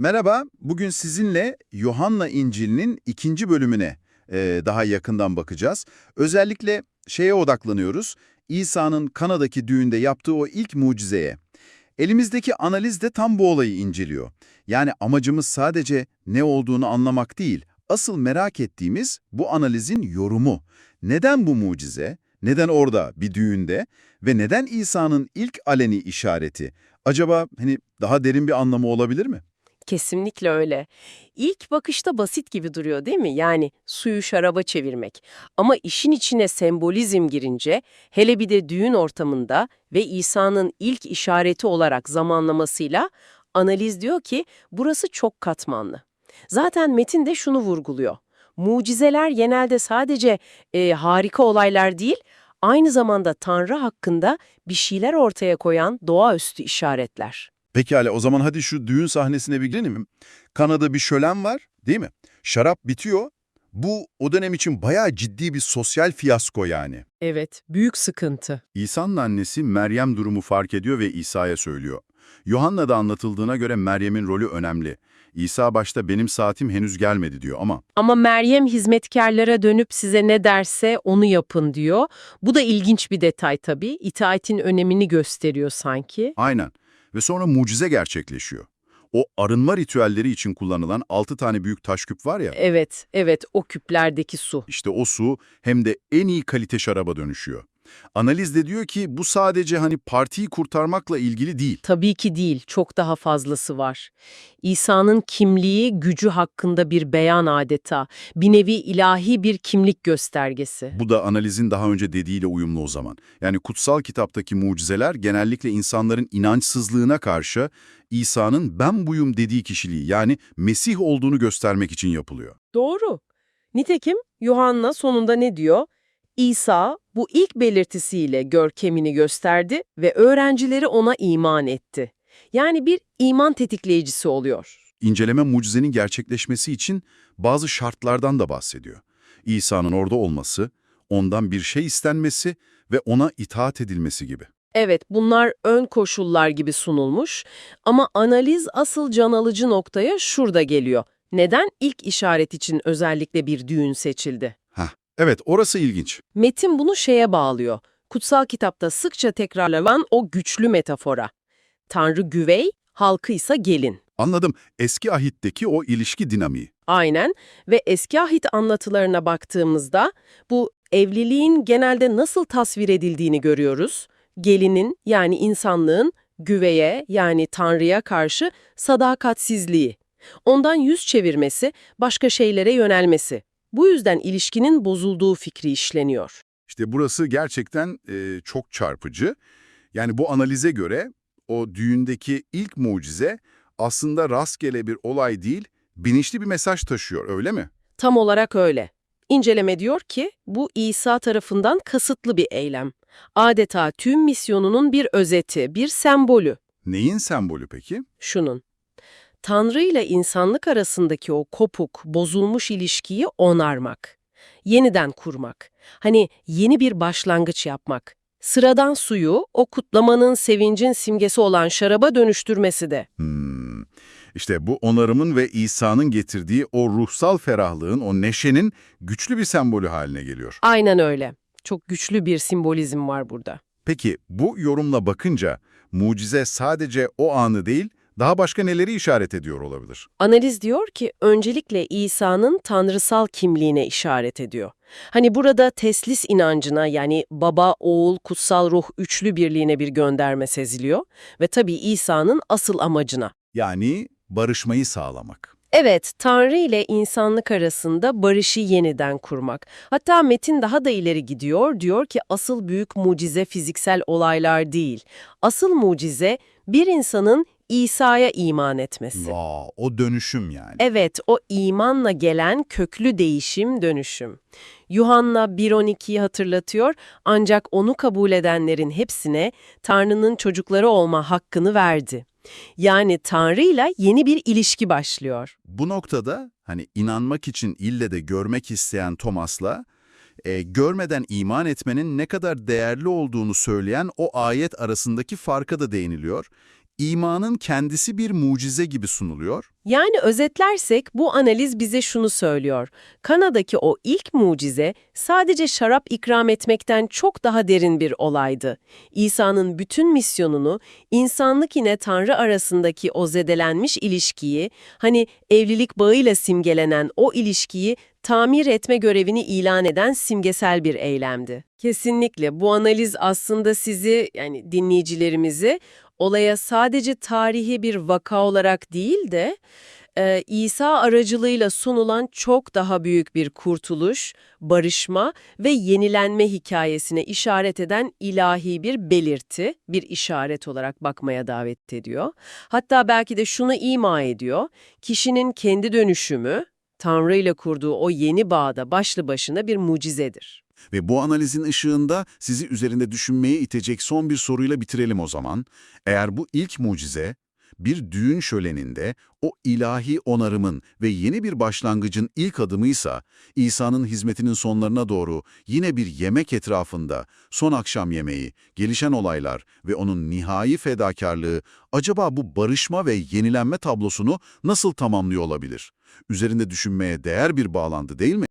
Merhaba, bugün sizinle Yuhanna İncil'inin ikinci bölümüne e, daha yakından bakacağız. Özellikle şeye odaklanıyoruz, İsa'nın Kana'daki düğünde yaptığı o ilk mucizeye. Elimizdeki analiz de tam bu olayı inceliyor. Yani amacımız sadece ne olduğunu anlamak değil, asıl merak ettiğimiz bu analizin yorumu. Neden bu mucize? Neden orada bir düğünde? Ve neden İsa'nın ilk aleni işareti? Acaba hani daha derin bir anlamı olabilir mi? Kesinlikle öyle. İlk bakışta basit gibi duruyor değil mi? Yani suyu şaraba çevirmek. Ama işin içine sembolizm girince, hele bir de düğün ortamında ve İsa'nın ilk işareti olarak zamanlamasıyla analiz diyor ki burası çok katmanlı. Zaten metin de şunu vurguluyor. Mucizeler genelde sadece e, harika olaylar değil, aynı zamanda Tanrı hakkında bir şeyler ortaya koyan doğaüstü işaretler. Pekala o zaman hadi şu düğün sahnesine bir girelim. Kanada bir şölen var değil mi? Şarap bitiyor. Bu o dönem için bayağı ciddi bir sosyal fiyasko yani. Evet, büyük sıkıntı. İsa'nın annesi Meryem durumu fark ediyor ve İsa'ya söylüyor. Yuhanna'da anlatıldığına göre Meryem'in rolü önemli. İsa başta benim saatim henüz gelmedi diyor ama Ama Meryem hizmetkarlara dönüp size ne derse onu yapın diyor. Bu da ilginç bir detay tabii. İtaatin önemini gösteriyor sanki. aynen. Ve sonra mucize gerçekleşiyor. O arınma ritüelleri için kullanılan 6 tane büyük taş küp var ya, Evet, evet o küplerdeki su. işte o su hem de en iyi kalite şaraba dönüşüyor. Analiz de diyor ki bu sadece hani partiyi kurtarmakla ilgili değil. Tabii ki değil, çok daha fazlası var. İsa'nın kimliği, gücü hakkında bir beyan adeta. Bir nevi ilahi bir kimlik göstergesi. Bu da analizin daha önce dediğiyle uyumlu o zaman. Yani kutsal kitaptaki mucizeler genellikle insanların inançsızlığına karşı İsa'nın ben buyum dediği kişiliği yani Mesih olduğunu göstermek için yapılıyor. Doğru. Nitekim Yuhanna sonunda ne diyor? İsa bu ilk belirtisiyle görkemini gösterdi ve öğrencileri ona iman etti. Yani bir iman tetikleyicisi oluyor. İnceleme mucizenin gerçekleşmesi için bazı şartlardan da bahsediyor. İsa'nın orada olması, ondan bir şey istenmesi ve ona itaat edilmesi gibi. Evet, bunlar ön koşullar gibi sunulmuş ama analiz asıl can alıcı noktaya şurada geliyor. Neden ilk işaret için özellikle bir düğün seçildi? Heh, evet orası ilginç. Metin bunu şeye bağlıyor. Kutsal kitapta sıkça tekrarlanan o güçlü metafora. Tanrı güvey, halkı ise gelin. Anladım. Eski ahitteki o ilişki dinamiği. Aynen ve eski ahit anlatılarına baktığımızda bu evliliğin genelde nasıl tasvir edildiğini görüyoruz. Gelinin yani insanlığın güveye yani Tanrı'ya karşı sadakatsizliği, ondan yüz çevirmesi, başka şeylere yönelmesi. Bu yüzden ilişkinin bozulduğu fikri işleniyor. İşte burası gerçekten e, çok çarpıcı. Yani bu analize göre o düğündeki ilk mucize aslında rastgele bir olay değil, bilinçli bir mesaj taşıyor, öyle mi? Tam olarak öyle. İnceleme diyor ki bu İsa tarafından kasıtlı bir eylem. Adeta tüm misyonunun bir özeti, bir sembolü. Neyin sembolü peki? Şunun. Tanrı ile insanlık arasındaki o kopuk, bozulmuş ilişkiyi onarmak. Yeniden kurmak. Hani yeni bir başlangıç yapmak. Sıradan suyu o kutlamanın sevincin simgesi olan şaraba dönüştürmesi de. Hmm. İşte bu onarımın ve İsa'nın getirdiği o ruhsal ferahlığın, o neşenin güçlü bir sembolü haline geliyor. Aynen öyle. Çok güçlü bir simbolizm var burada. Peki bu yorumla bakınca mucize sadece o anı değil, daha başka neleri işaret ediyor olabilir? Analiz diyor ki öncelikle İsa'nın tanrısal kimliğine işaret ediyor. Hani burada teslis inancına yani baba, oğul, kutsal ruh üçlü birliğine bir gönderme seziliyor ve tabii İsa'nın asıl amacına. Yani barışmayı sağlamak. Evet, Tanrı ile insanlık arasında barışı yeniden kurmak. Hatta metin daha da ileri gidiyor, diyor ki asıl büyük mucize fiziksel olaylar değil. Asıl mucize bir insanın İsa'ya iman etmesi. Vaa, o dönüşüm yani. Evet, o imanla gelen köklü değişim, dönüşüm. Yuhanna 1.12'yi hatırlatıyor ancak onu kabul edenlerin hepsine Tanrı'nın çocukları olma hakkını verdi. Yani Tanrı'yla yeni bir ilişki başlıyor. Bu noktada hani inanmak için ille de görmek isteyen Thomas'la e, görmeden iman etmenin ne kadar değerli olduğunu söyleyen o ayet arasındaki farka da değiniliyor. İmanın kendisi bir mucize gibi sunuluyor. Yani özetlersek bu analiz bize şunu söylüyor. Kana'daki o ilk mucize sadece şarap ikram etmekten çok daha derin bir olaydı. İsa'nın bütün misyonunu insanlık ile Tanrı arasındaki o zedelenmiş ilişkiyi, hani evlilik bağıyla simgelenen o ilişkiyi tamir etme görevini ilan eden simgesel bir eylemdi. Kesinlikle bu analiz aslında sizi yani dinleyicilerimizi olaya sadece tarihi bir vaka olarak değil de e, İsa aracılığıyla sunulan çok daha büyük bir kurtuluş, barışma ve yenilenme hikayesine işaret eden ilahi bir belirti, bir işaret olarak bakmaya davet ediyor. Hatta belki de şunu ima ediyor, kişinin kendi dönüşümü, Tanrı ile kurduğu o yeni bağda başlı başına bir mucizedir. Ve bu analizin ışığında sizi üzerinde düşünmeye itecek son bir soruyla bitirelim o zaman. Eğer bu ilk mucize, bir düğün şöleninde o ilahi onarımın ve yeni bir başlangıcın ilk adımıysa, İsa'nın hizmetinin sonlarına doğru yine bir yemek etrafında, son akşam yemeği, gelişen olaylar ve onun nihai fedakarlığı acaba bu barışma ve yenilenme tablosunu nasıl tamamlıyor olabilir? Üzerinde düşünmeye değer bir bağlantı değil mi?